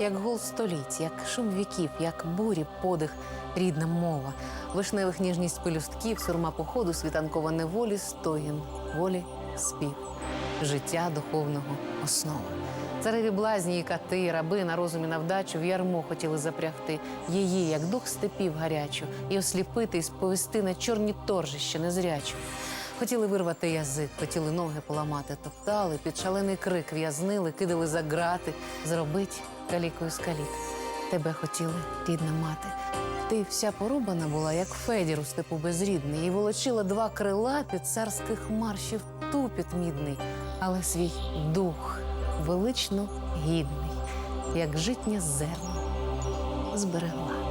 як гул століть, як шум віків, як бурі, подих, рідна мова, вишневих ніжність пелюстків, сурма походу, світанкова неволі, стогін, волі, спів, життя духовного основи. Цареві блазні і кати, раби на розумі на вдачу в ярмо хотіли запрягти її, як дух степів гарячу, і осліпити, і сповести на чорні торжище незрячу. Хотіли вирвати язик, хотіли ноги поламати, топтали, під шалений крик в'язнили, кидали за грати, зробить калікою з. Тебе хотіли, рідна мати. Ти вся порубана була, як Федір у степу безрідний, і волочила два крила під царських маршів тупіт мідний, але свій дух велично гідний, як житнє зерно зберегла.